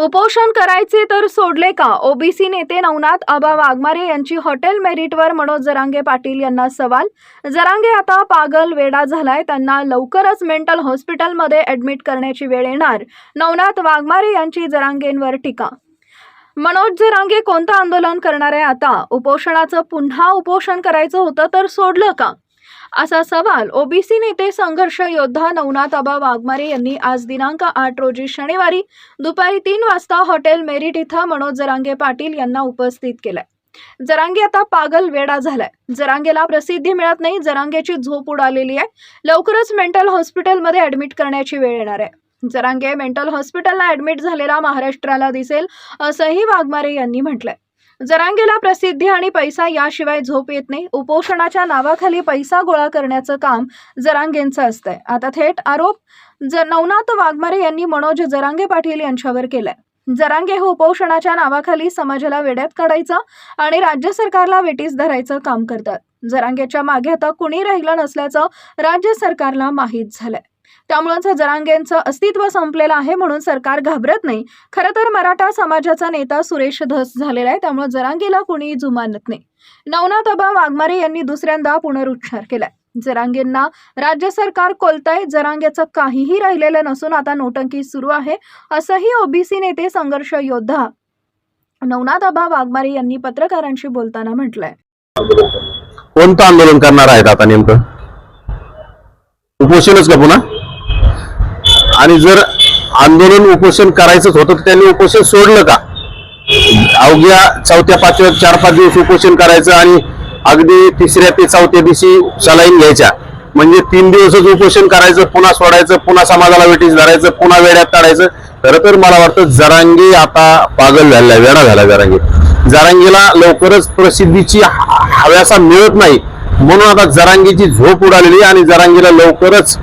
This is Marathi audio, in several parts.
उपोषण करायचे तर सोडले का? ओबीसी नेते नवनाथ आबा वाघमारे यांची हॉटेल मेरिटवर मनोज जरांगे पाटील यांना सवाल. जरांगे आता पागल वेडा झालाय. त्यांना लवकरच मेंटल हॉस्पिटलमध्ये ऍडमिट करण्याची वेळ येणार. नवनाथ वाघमारे यांची जरांगेंवर टीका. मनोज जरांगे कोणतं आंदोलन करणार आहे आता? उपोषणाचं पुन्हा उपोषण करायचं होतं तर सोडलं का? असा सवाल ओबीसी नेते संघर्ष योद्धा नवनाथ आबा वाघमारे यांनी आज दिनांक आठ रोजी शनिवारी दुपारी तीन वाजता हॉटेल मेरिट इथं मनोज जरांगे पाटील यांना उपस्थित केलाय. जरांगे आता पागल वेडा झालाय. जरांगेला प्रसिद्धी मिळत नाही जरांगेची झोप उडालेली आहे. लवकरच मेंटल हॉस्पिटलमध्ये ऍडमिट करण्याची वेळ येणार आहे. जरांगे मेंटल हॉस्पिटलला ऍडमिट झालेला महाराष्ट्राला दिसेल असंही वाघमारे यांनी म्हटलंय. जरांगेला प्रसिद्धी आणि पैसा याशिवाय झोप येत नाही. उपोषणाच्या नावाखाली पैसा गोळा करण्याचं काम जरांगेंचं असतंय. आता थेट आरोप ज नवनाथ वाघमारे यांनी मनोज जरांगे पाटील यांच्यावर केलाय. जरांगे हे उपोषणाच्या नावाखाली समाजाला वेड्यात काढायचं आणि राज्य सरकारला वेटीस धरायचं काम करतात. जरांगेच्या मागे आता कुणी राहिलं नसल्याचं राज्य सरकारला माहीत झालंय. त्यामुळं जरांगेंचं अस्तित्व संपलेलं आहे म्हणून सरकार घाबरत नाही. खरं तर मराठा समाजाचा नेता सुरेश धस झालेला आहे त्यामुळे जरांगेला कुणी जुमानत नाही. नवनाथबा वाघमारे यांनी दुसऱ्यांदा पुनरुच्चार केलाय. जरांगेंना राज्य सरकार कोलताय जरांगेचं काहीही राहिलेलं नसून आता नोटंकी सुरू आहे असंही ओबीसी नेते संघर्ष योद्धा नवनाथबा वाघमारे यांनी पत्रकारांशी बोलताना म्हटलंय. कोणतं आंदोलन करणार आहेत आता नेमकं? उपोषणच का पुन्हा? आणि जर आंदोलन उपोषण करायचंच होतं तर त्यांनी उपोषण सोडलं का? अवघ्या चौथ्या पाचव्या चार पाच दिवस उपोषण करायचं आणि अगदी तिसऱ्या ते चौथ्या दिवशी सलाईन घ्यायच्या. म्हणजे तीन दिवसच उपोषण करायचं पुन्हा सोडायचं पुन्हा समाजाला वेटीस धरायचं पुन्हा वेड्यात काढायचं. खरं तर मला वाटतं जरांगी आता पागल झालेला आहे, वेडा झाला जरांगी. जरांगीला लवकरच प्रसिद्धीची हव्यासा मिळत नाही. म्हणून आता जरांगीची झोप उडालेली आणि जरांगीला लवकरच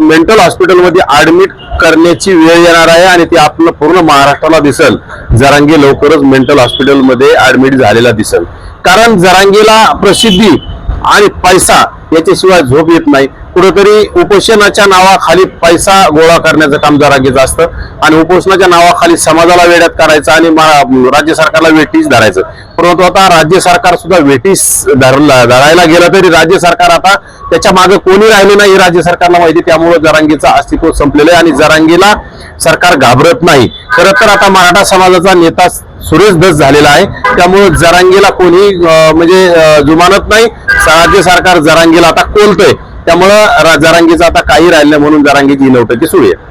मेंटल हॉस्पिटलमध्ये ऍडमिट करण्याची वेळ येणार आहे आणि ते आपलं पूर्ण महाराष्ट्राला दिसल. जरांगी लवकरच मेंटल हॉस्पिटलमध्ये ऍडमिट झालेला दिसल. कारण जरांगीला प्रसिद्धी आणि पैसा याच्याशिवाय झोप येत नाही. कुठेतरी उपोषणाच्या नावाखाली पैसा गोळा करण्याचं काम जरांगीचं असतं. आणि उपोषणाच्या नावाखाली समाजाला वेड्यात करायचं आणि मा- राज्य सरकारला वेटीस धरायचं. परंतु आता राज्य सरकार सुद्धा वेटीस धरला धरायला गेलं तरी राज्य सरकार आता त्याच्यामागे कोणी राहिलं नाही राज्य सरकारला माहिती त्यामुळे जरांगीचं अस्तित्व संपलेलं आहे आणि जरांगीला सरकार घाबरत नाही. खरं तर आता मराठा समाजाचा नेता सुरेश धस झालेला आहे. त्यामुळे जरांगीला कोणी म्हणजे जुमानत नाही. राज्य सरकार जरांगीला आता कोलतंय. त्यामुळं जारांगीचं आता काही राहिलं म्हणून जारांगीची ही ते सुरू आहे.